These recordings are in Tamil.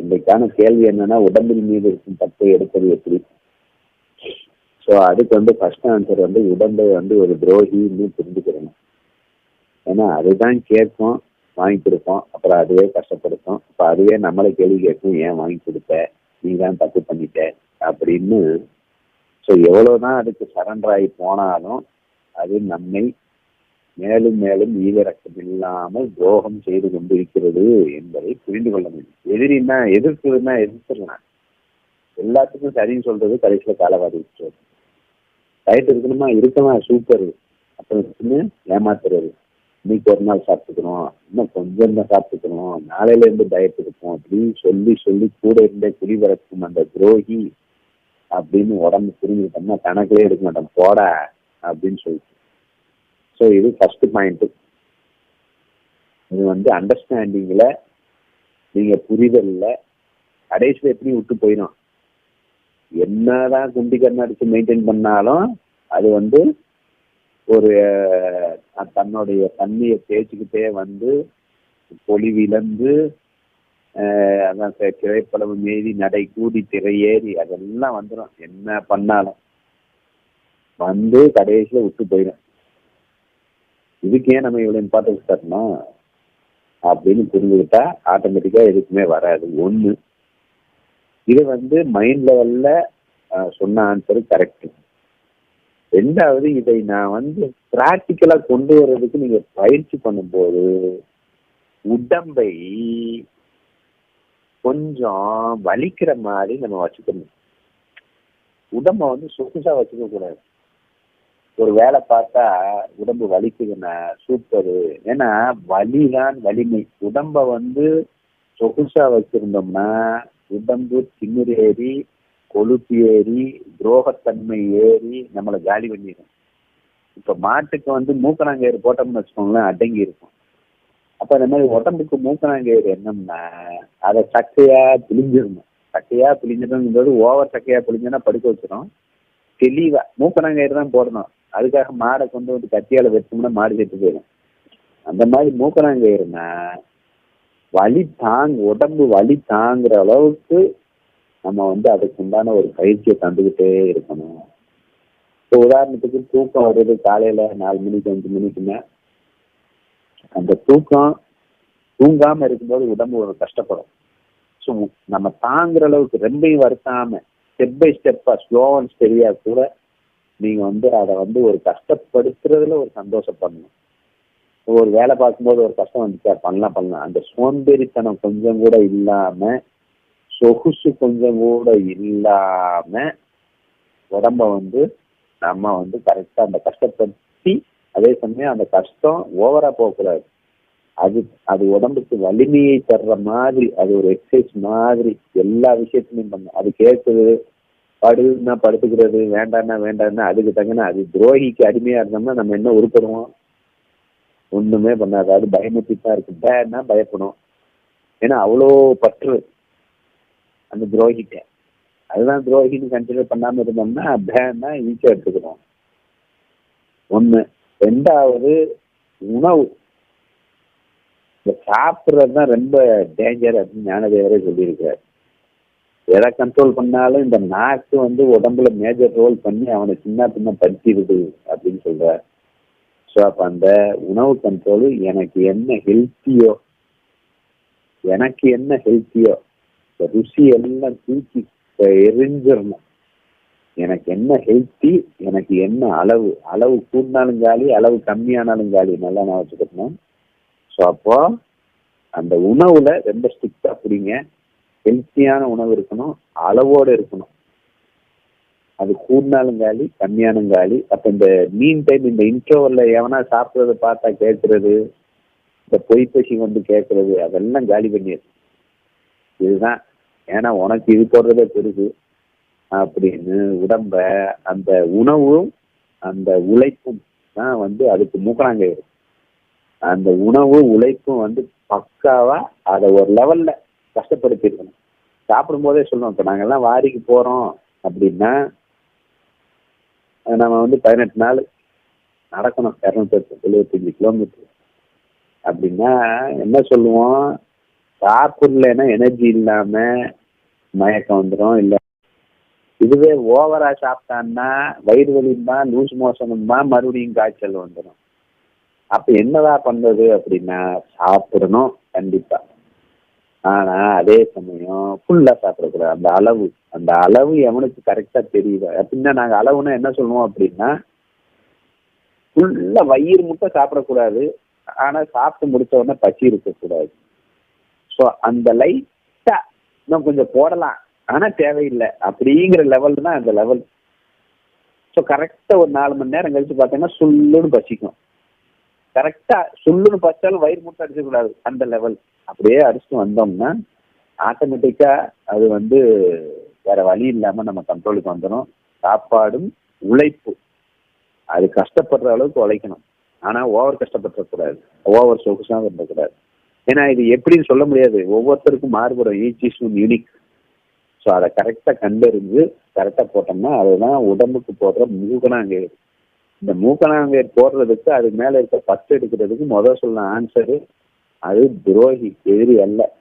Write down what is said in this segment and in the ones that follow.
இன்றைக்கான கேள்வி என்னன்னா உடம்பின் மீது இருக்கும் பற்றை எடுப்பது எப்படி? ஸோ அதுக்கு வந்து ஃபர்ஸ்ட் ஆன்சர் வந்து உடம்பை வந்து ஒரு துரோகின்னு புரிஞ்சுக்கிறணும். ஏன்னா அதுதான் கேட்கும் வாங்கி கொடுப்போம் அப்புறம் அதுவே கஷ்டப்படுத்தும். அப்போ அதுவே நம்மளை கேள்வி கேட்கும் ஏன் வாங்கி கொடுத்த? நீ தான் தப்பு பண்ணிட்ட? அப்படின்னு. ஸோ எவ்வளோதான் அதுக்கு சரண்டர் ஆகி போனாலும் அது நம்மை மேலும் மேலும் ஈவிரக்கம் இல்லாமல் துரோகம் செய்து கொண்டிருக்கிறது என்பதை புரிந்து கொள்ள முடியும் எதிரின்னா எதிர்க்குதுன்னா எதிர்த்துடலாம். எல்லாத்துக்கும் சரின்னு சொல்றது கடைசியில காலவாதி விட்டுறது டயட் இருக்கணுமா? இருக்கமா சூப்பர் அப்புறம் ஏமாத்துறது. இன்னைக்கு ஒரு நாள் சாப்பிட்டுக்கணும். இன்னும் கொஞ்சம் தான் சாப்பிட்டுக்கணும். நாளையில இருந்து டயட் இருக்கும் அப்படின்னு சொல்லி சொல்லி கூட இருந்த குடிவரக்கும் அந்த துரோகி அப்படின்னு உடம்பு புரிஞ்சுக்கிட்டோம்னா கணக்கிலே எடுக்க மாட்டோம். போடா அப்படின்னு சொல்லிட்டு. ஸோ இது ஃபர்ஸ்ட் பாயிண்ட் இது வந்து அண்டர்ஸ்டாண்டிங்ல நீங்க புரிதல்ல கடைசியில் எப்படி விட்டு போயிடும் என்னதான் குண்டி கண்ணடிச்சு மெயின்டைன் பண்ணாலும் அது வந்து ஒரு தன்னுடைய தண்ணியை தேய்ச்சிக்கிட்டே வந்து பொலிவிலந்து அதான் ச- திரைப்படம் மீறி நடை கூடி திரையேறி அதெல்லாம் வந்துடும் என்ன பண்ணாலும். வந்து கடைசியில் விட்டு போயிடும் இதுக்கு ஏன் நம்ம இவ்வளோ இம்பார்ட்டன்ஸ் தரணும்? அப்படின்னு புரிஞ்சுக்கிட்டா ஆட்டோமேட்டிக்கா எதுக்குமே வராது. ஒண்ணு இது வந்து மைண்ட் லெவல்ல சொன்ன ஆன்சர் கரெக்ட் ரெண்டாவது இதை நான் வந்து பிராக்டிக்கலா கொண்டு வர்றதுக்கு நீங்க பயிற்சி பண்ணும்போது உடம்பை கொஞ்சம் வலிக்கிற மாதிரி நம்ம வச்சுக்கணும். உடம்ப வந்து சொகுசா வச்சுக்க கூடாது ஒரு வேலை பார்த்தா உடம்பு வலிக்குதுன்னா சூப்பரு ஏன்னா வலிதான் வலிமை. உடம்ப வந்து சொகுசா வச்சிருந்தோம்னா உடம்பு திமிர் ஏறி கொழுப்பு ஏறி துரோகத்தன்மை ஏறி நம்மளை காலி பண்ணிடும். இப்ப மாட்டுக்கு வந்து மூக்கணாங்கயிறு போட்டோம்னு வச்சுக்கோங்களேன் அடங்கி இருக்கும். அப்ப இந்த மாதிரி உடம்புக்கு மூக்கணாங்கயிறு என்னம்னா அதை சக்கையா பிழிஞ்சிடணும். சக்கையா பிழிஞ்சிடும்போது ஓவர் சக்கையா பிழிஞ்சோன்னா படுக்க வச்சிடும் தெளிவா மூக்கணாங்கயிறு தான் போடணும். அதுக்காக மாடை கொண்டு வந்து கத்தியால வச்சோம்னா மாடு செத்து போயிடும். அந்த மாதிரி மூக்கணாங்கயிறுனா வலி தாங்க உடம்பு வலி தாங்குற அளவுக்கு நம்ம வந்து அதுக்கு உண்டான ஒரு பயிற்சியை தந்துக்கிட்டே இருக்கணும். இப்போ உதாரணத்துக்கு தூக்கம் வருது காலையில நாலு மணிக்கு அஞ்சு மணிக்குன்னா அந்த தூக்கம் தூங்காம இருக்கும்போது உடம்பு ஒரு கஷ்டப்படும். ஸோ நம்ம தாங்குற அளவுக்கு ரெண்டையும் வருத்தாம ஸ்டெப் பை ஸ்டெப்பா ஸ்லோ அண்ட் ஸ்டெடியா கூட நீங்க வந்து அதை வந்து ஒரு கஷ்டப்படுத்துறதுல ஒரு சந்தோஷப்படணும் ஒரு வேலை பார்க்கும்போது ஒரு கஷ்டம் வந்துச்சா பண்ணலாம் பண்ணலாம். அந்த சோம்பேறித்தனம் கொஞ்சம் கூட இல்லாம சொகுசு கொஞ்சம் கூட இல்லாம உடம்ப வந்து நம்ம வந்து கரெக்டா அந்த கஷ்டப்படுத்தி அதே சமயம் அந்த கஷ்டம் ஓவரா போகக்கூடாது. அது அது உடம்புக்கு வலிமையை தர்ற மாதிரி அது ஒரு எக்ஸசைஸ் மாதிரி எல்லா விஷயத்துலையும் பண்ணும் அது கேட்குது படுன்னா படுத்துக்கிறது வேண்டாம்னா வேண்டாம்னா அதுக்கு தங்கினா அது துரோகிக்கு அடிமையா இருந்தோம்னா நம்ம என்ன உருப்படுவோம்? ஒண்ணுமே பண்ணாது. அது பயமுத்தி இருக்கும் இருக்கு பயப்படும். ஏன்னா அவ்வளோ பற்று அந்த துரோகிட்ட. அதுதான் துரோகின்னு கன்சிடர் பண்ணாம இருந்தோம்னா பேன்னா ஈஸியா எடுத்துக்கிறோம். ஒண்ணு. ரெண்டாவது உணவு. இந்த சாப்பிட்றது தான் ரொம்ப டேஞ்சர் அப்படின்னு ஞானதேவரே சொல்லியிருக்கிறார். எதை கண்ட்ரோல் பண்ணாலும் இந்த நாக்கு வந்து உடம்புல மேஜர் ரோல் பண்ணி அவனை சின்ன பின்ன படுத்திடுது அப்படின்னு சொல்றார் ஸோ அப்போ அந்த உணவு கண்ட்ரோல் எனக்கு என்ன ஹெல்த்தியோ எனக்கு என்ன ஹெல்த்தியோ ருசி எல்லாம் தூக்கி எரிஞ்சிடணும் எனக்கு என்ன ஹெல்த்தி எனக்கு என்ன அளவு அளவு கூடினாலும் காலி அளவு கம்மியானாலும் காலி நல்லா நான் வச்சுக்கணும். ஸோ அப்போ அந்த உணவுல ரொம்ப ஸ்ட்ரிக்டா பிடிங்க. ஹெல்த்தியான உணவு இருக்கணும் அளவோடு இருக்கணும். அது கூடினாலும் காலி கம்மியானும் காலி. அப்ப இந்த மீன் டைம் இந்த இன்ட்ரோவல்ல எவனா சாப்பிட்றத பார்த்தா கேட்கறது இந்த பொய் பசி வந்து கேட்கறது அதெல்லாம் காலி பண்ணிடு இதுதான். ஏன்னா உனக்கு இது போடுறதே பெருசு. அப்படின்னு உடம்ப அந்த உணவும் அந்த உழைப்பும் தான் வந்து அதுக்கு மூக்கணாங்கயிறு அந்த உணவு உழைப்பும் வந்து பக்காவா அதை ஒரு லெவல்ல கஷ்டப்படுத்திருக்கணும். சாப்பிடும் போதே சொல்லுவோம் இப்போ நாங்கெல்லாம் வாரிக்கு போறோம் அப்படின்னா நம்ம வந்து பதினெட்டு நாள் நடக்கணும் இரநூத்தி எழுபத்தஞ்சு கிலோமீட்டர் அப்படின்னா என்ன சொல்லுவோம்? சாப்பிடலன்னா எனர்ஜி இல்லாம மயக்கம் வந்துடும் இல்ல இதுவே ஓவரா சாப்பிட்டான்னா வயிறு வலிம்பா லூஸ் மோஷனும்பா மறுபடியும் காய்ச்சல் வந்துடும் அப்ப என்னதான் பண்றது அப்படின்னா சாப்பிடணும் கண்டிப்பா. ஆனா அதே சமயம் ஃபுல்லா சாப்பிடக்கூடாது. அந்த அளவு அந்த அளவு எவனுக்கு கரெக்டா தெரியுது அப்படின்னா நாங்க அளவுன்னா என்ன சொல்லுவோம் அப்படின்னா ஃபுல்லா வயிறு முட்டை சாப்பிடக்கூடாது. ஆனா சாப்பிட்டு முடிச்ச உடனே பசி இருக்கக்கூடாது. ஸோ அந்த லைட்டா இன்னும் கொஞ்சம் போடலாம். ஆனா தேவையில்லை. அப்படிங்கிற லெவல் தான் அந்த லெவல் ஸோ கரெக்டா ஒரு நாலு மணி நேரம் கழிச்சு பார்த்தீங்கன்னா சுள்ளுன்னு பசிக்கும். கரெக்டா சொல்லுன்னு பார்த்தாலும் வயிறு மட்டும் அடிச்சிடக்கூடாது அந்த லெவல் அப்படியே அடிச்சுட்டு வந்தோம்னா ஆட்டோமேட்டிக்கா அது வந்து வேற வழி இல்லாம நம்ம கண்ட்ரோலுக்கு வந்துடும் சாப்பாடும் உழைப்பு. அது கஷ்டப்படுற அளவுக்கு உழைக்கணும். ஆனா ஓவர் கஷ்டப்படக்கூடாது ஓவர் சொகுசாக இருக்கக்கூடாது ஏன்னா இது எப்படின்னு சொல்ல முடியாது. ஒவ்வொருத்தருக்கும் மாறுபடும். ஈச் இஸ் யூனிக் ஸோ அதை கரெக்டாக கண்டறிஞ்சு கரெக்டாக போட்டோம்னா அதுதான் உடம்புக்கு போடுற மூக்கணாங்கயிறு இந்த மூக்கணாங்கயிறு போடுறதுக்கு அது மேலே இருக்க பத்து எடுக்கிறதுக்கு முதல் சொன்ன ஆன்சரு அது துரோகி எதிரி அல்ல.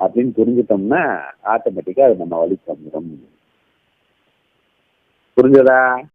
அப்படின்னு புரிஞ்சுட்டோம்னா ஆட்டோமேட்டிக்காக அது நம்ம வழி வந்துடும் புரிஞ்சதா?